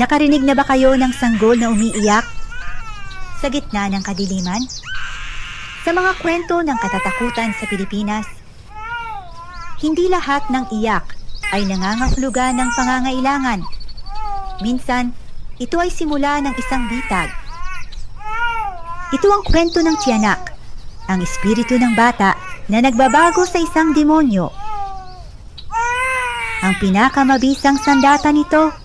Nakarinig na ba kayo ng sanggol na umiiyak? Sa gitna ng kadiliman? Sa mga kwento ng katatakutan sa Pilipinas, hindi lahat ng iyak ay nangangahulugan ng pangangailangan. Minsan, ito ay simula ng isang bitag. Ito ang kwento ng tiyanak, ang espiritu ng bata na nagbabago sa isang demonyo. Ang pinakamabisang sandata nito,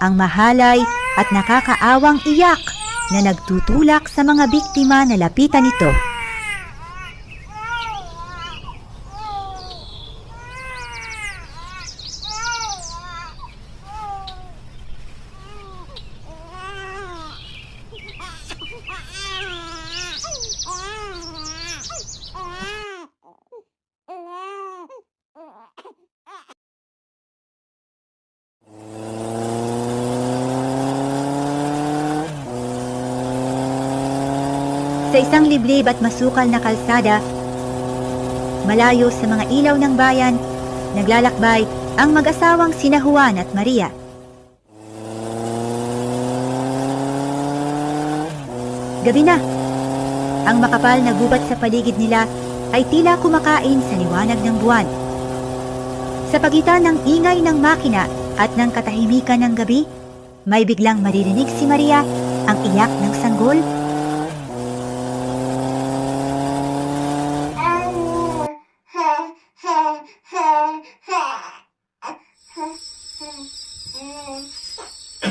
ang mahalay at nakakaawang iyak na nagtutulak sa mga biktima na lapitan nito. Sa isang liblib at masukal na kalsada, malayo sa mga ilaw ng bayan, naglalakbay ang mag-asawang sina Juan at Maria. Gabi na. Ang makapal na gubat sa paligid nila ay tila kumakain sa liwanag ng buwan. Sa pagitan ng ingay ng makina at ng katahimikan ng gabi, may biglang maririnig si Maria ang iyak ng sanggol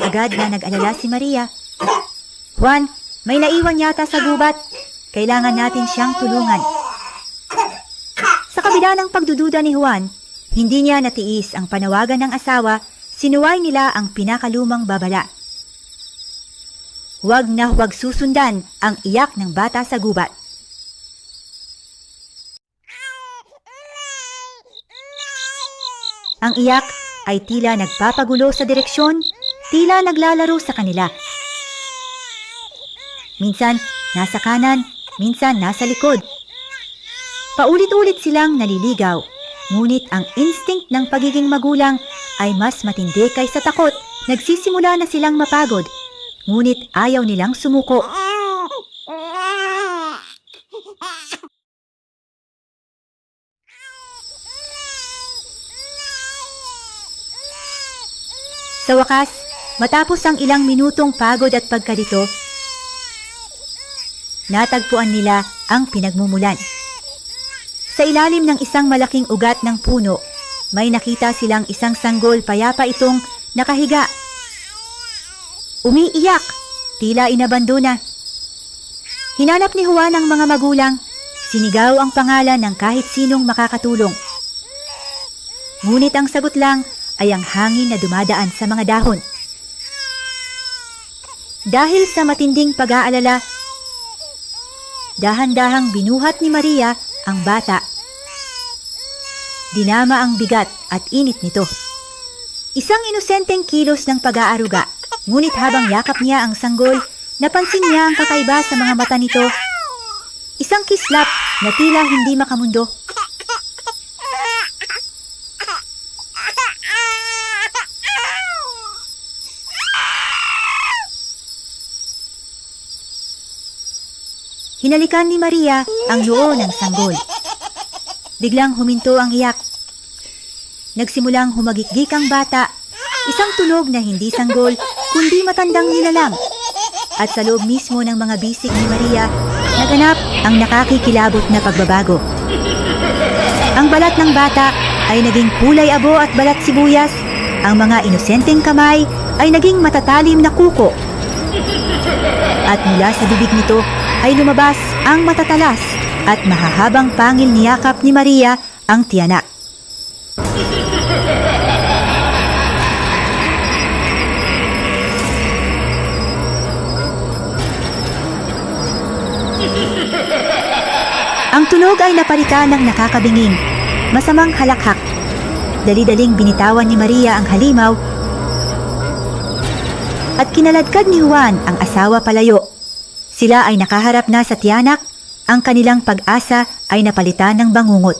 Agad na nag-alala si Maria. Juan, may naiwan yata sa gubat. Kailangan natin siyang tulungan. Sa kabila ng pagdududa ni Juan, hindi niya natiis ang panawagan ng asawa, sinuway nila ang pinakalumang babala. Huwag na huwag susundan ang iyak ng bata sa gubat. Ang iyak ay tila nagpapagulo sa direksyon, tila naglalaro sa kanila. Minsan, nasa kanan, minsan nasa likod. Paulit-ulit silang naliligaw, ngunit ang instinct ng pagiging magulang ay mas matindi kaysa takot. Nagsisimula na silang mapagod, ngunit ayaw nilang sumuko. Sa wakas, matapos ang ilang minutong pagod at pagkalito, natagpuan nila ang pinagmumulan. Sa ilalim ng isang malaking ugat ng puno, may nakita silang isang sanggol payapa itong nakahiga. Umiiyak, tila inabandona. Hinanap ni Juan ang mga magulang, sinigaw ang pangalan ng kahit sinong makakatulong. Ngunit ang sagot lang ay ang hangin na dumadaan sa mga dahon. Dahil sa matinding pag-aalala, dahan-dahang binuhat ni Maria ang bata. Dinama ang bigat at init nito. Isang inosenteng kilos ng pag-aaruga, ngunit habang yakap niya ang sanggol, napansin niya ang kakaiba sa mga mata nito. Isang kislap na tila hindi makamundo. Hinalikan ni Maria ang noo ng sanggol. Biglang huminto ang iyak. Nagsimulang humagikgik ang bata, isang tunog na hindi sanggol, kundi matandang nilalang. At sa loob mismo ng mga bisig ni Maria, naganap ang nakakikilabot na pagbabago. Ang balat ng bata ay naging kulay abo at balat sibuyas. Ang mga inosenteng kamay ay naging matatalim na kuko. At mula sa bibig nito ay lumabas ang matatalas at mahahabang pangil niyakap ni Maria ang tiyanak. Ang tunog ay napalitan ng nakakabinging, masamang halakhak. Dali-daling binitawan ni Maria ang halimaw at kinaladkad ni Juan ang asawa palayo. Sila ay nakaharap na sa tiyanak, ang kanilang pag-asa ay napalitan ng bangungot.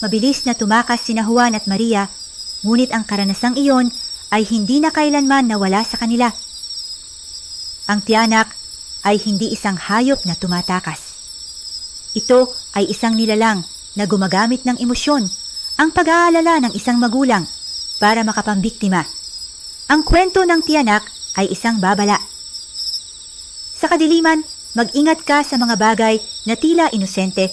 Mabilis na tumakas sina Juan at Maria, ngunit ang karanasang iyon ay hindi na kailanman nawala sa kanila. Ang tiyanak ay hindi isang hayop na tumatakas. Ito ay isang nilalang na gumagamit ng emosyon, ang pag-aalala ng isang magulang para makapambiktima. Ang kwento ng tiyanak ay isang babala. Sa kadiliman, mag-ingat ka sa mga bagay na tila inosente.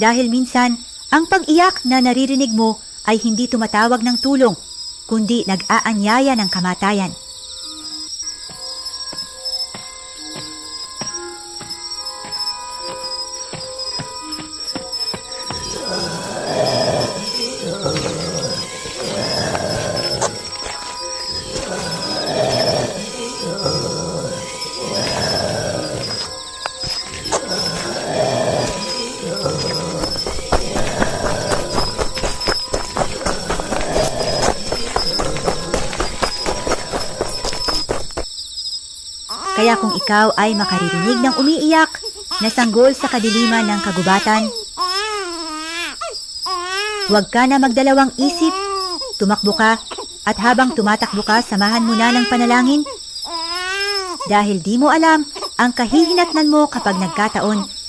Dahil minsan, ang pag-iyak na naririnig mo ay hindi tumatawag ng tulong, kundi nag-aanyaya ng kamatayan. Kaya kung ikaw ay makaririnig ng umiiyak na sanggol sa kadiliman ng kagubatan, huwag ka na magdalawang isip, tumakbo ka, at habang tumatakbo ka, samahan mo na ng panalangin. Dahil di mo alam ang kahihinatnan mo kapag nagkataon.